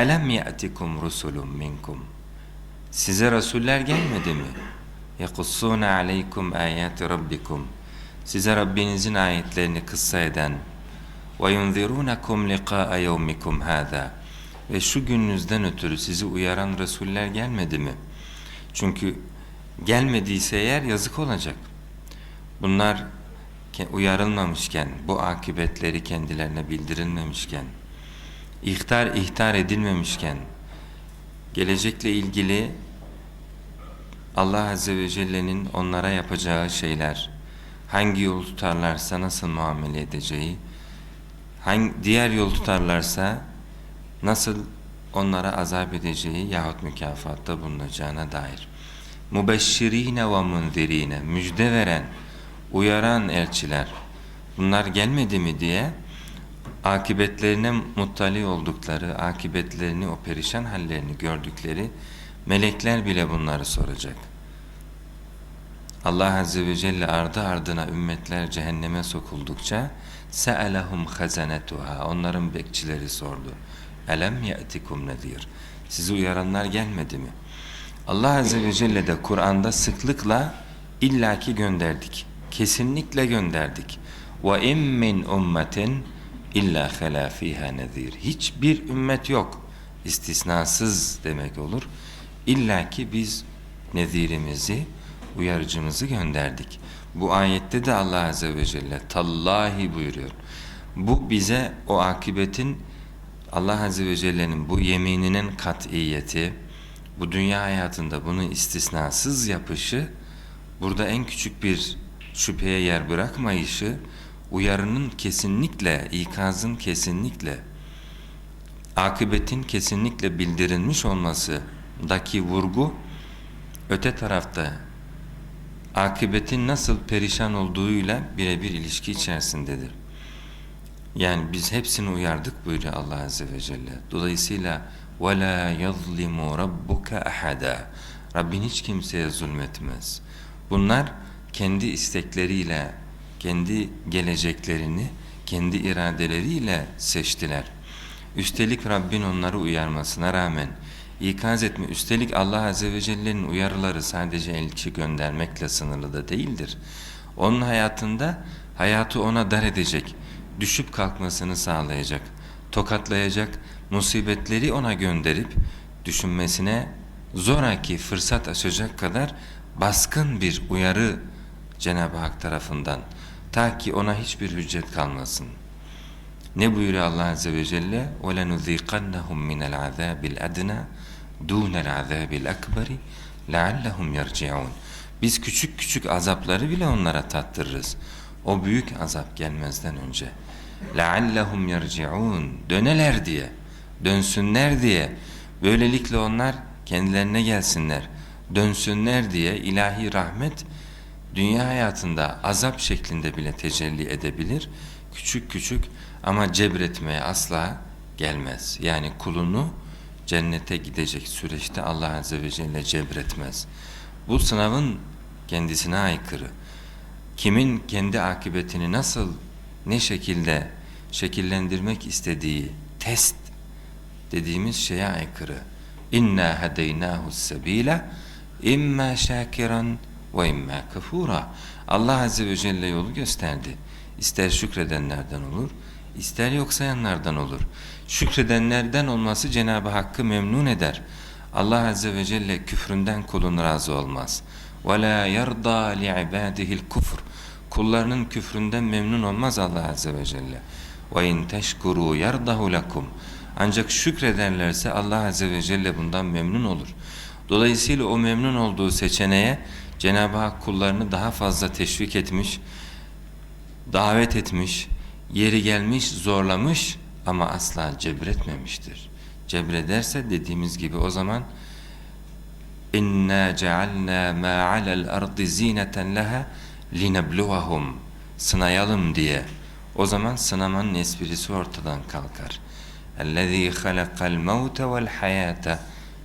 Elem ye'tikum rusulun minkum. Size rasuller gelmedi mi? Yekussuna aleykum ayati rabbikum. Size Rabbinizin ayetlerini kıssa eden ve yunzirunakum liqa'a yevmikum hâzâ. Ve şu gününüzden ötürü sizi uyaran rasuller gelmedi mi? Çünkü gelmediyse eğer yazık olacak. Bunlar uyarılmamışken, bu akıbetleri kendilerine bildirilmemişken, ihtar ihtar edilmemişken, gelecekle ilgili Allah Azze ve Celle'nin onlara yapacağı şeyler, hangi yol tutarlarsa nasıl muamele edeceği, hangi, diğer yol tutarlarsa nasıl onlara azap edeceği yahut mükafatta bulunacağına dair. Mubeşşirine ve munzirine, müjde veren, uyaran elçiler, bunlar gelmedi mi diye akıbetlerine muttali oldukları, akıbetlerini, o perişan hallerini gördükleri melekler bile bunları soracak. Allah Azze ve Celle ardı ardına ümmetler cehenneme sokuldukça se'elehum hazanetuha onların bekçileri sordu. Elem ye'tikum nedir? Sizi uyaranlar gelmedi mi? Allah Azze ve Celle de Kur'an'da sıklıkla illaki gönderdik. Kesinlikle gönderdik. Ve im min ummetin illa hala fiha nezir. Hiçbir ümmet yok. istisnasız demek olur. İlla ki biz nezirimizi, uyarıcımızı gönderdik. Bu ayette de Allah Azze ve Celle tallahi buyuruyor. Bu bize o akibetin Allah Azze ve Celle'nin bu yemininin kat'iyeti, bu dünya hayatında bunu istisnasız yapışı, burada en küçük bir şüpheye yer bırakmayışı, uyarının kesinlikle, ikazın kesinlikle, akıbetin kesinlikle bildirilmiş olmasındaki vurgu, öte tarafta akıbetin nasıl perişan olduğuyla birebir ilişki içerisindedir. Yani biz hepsini uyardık buyuruyor Allah Azze ve Celle. Dolayısıyla وَلَا يَظْلِمُ رَبُّكَ أَحَدًا Rabbin hiç kimseye zulmetmez. Bunlar kendi istekleriyle, kendi geleceklerini, kendi iradeleriyle seçtiler. Üstelik Rabbin onları uyarmasına rağmen ikaz etme. Üstelik Allah Azze ve Celle'nin uyarıları sadece elçi göndermekle sınırlı da değildir. Onun hayatında hayatı ona dar edecek, düşüp kalkmasını sağlayacak, tokatlayacak, musibetleri ona gönderip düşünmesine zoraki fırsat açacak kadar baskın bir uyarı Cenab-ı Hak tarafından ta ki ona hiçbir hüccet kalmasın. Ne buyuruyor Allah Azze ve Celle? وَلَنُذِيقَنَّهُمْ مِنَ الْعَذَابِ الْأَدْنَى دُونَ الْعَذَابِ الْأَكْبَرِ لَعَلَّهُمْ يَرْجِعُونَ Biz küçük küçük azapları bile onlara tattırırız. O büyük azap gelmezden önce. لَعَلَّهُمْ يَرْجِعُونَ Döneler diye, dönsünler diye. Böylelikle onlar kendilerine gelsinler, dönsünler diye ilahi rahmet dünya hayatında azap şeklinde bile tecelli edebilir. Küçük küçük ama cebretmeye asla gelmez. Yani kulunu cennete gidecek süreçte Allah Azze ve Celle cebretmez. Bu sınavın kendisine aykırı. Kimin kendi akıbetini nasıl, ne şekilde şekillendirmek istediği test dediğimiz şeye aykırı. İnna hedeynahu sebila imma şakiran ve imma kafura. Allah Azze ve Celle yolu gösterdi. İster şükredenlerden olur, ister yok sayanlardan olur. Şükredenlerden olması Cenab-ı Hakk'ı memnun eder. Allah Azze ve Celle küfründen kulun razı olmaz. وَلَا يَرْضَى لِعِبَادِهِ الْكُفْرِ Kullarının küfründen memnun olmaz Allah Azze ve Celle. وَاِنْ تَشْكُرُوا يَرْضَهُ لَكُمْ Ancak şükrederlerse Allah Azze ve Celle bundan memnun olur. Dolayısıyla o memnun olduğu seçeneğe Cenab-ı Hak kullarını daha fazla teşvik etmiş, davet etmiş, yeri gelmiş zorlamış ama asla cebretmemiştir. Cebrederse dediğimiz gibi o zaman inna cealna ma alel ardı zineten leha linebluhum sınayalım diye. O zaman sınamanın esprisi ortadan kalkar. Ellezî halakal mevte vel hayate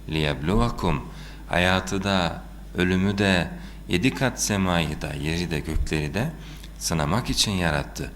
liyebluvakum. Hayatı da, ölümü de, yedi kat semayı da, yeri de, gökleri de sınamak için yarattı.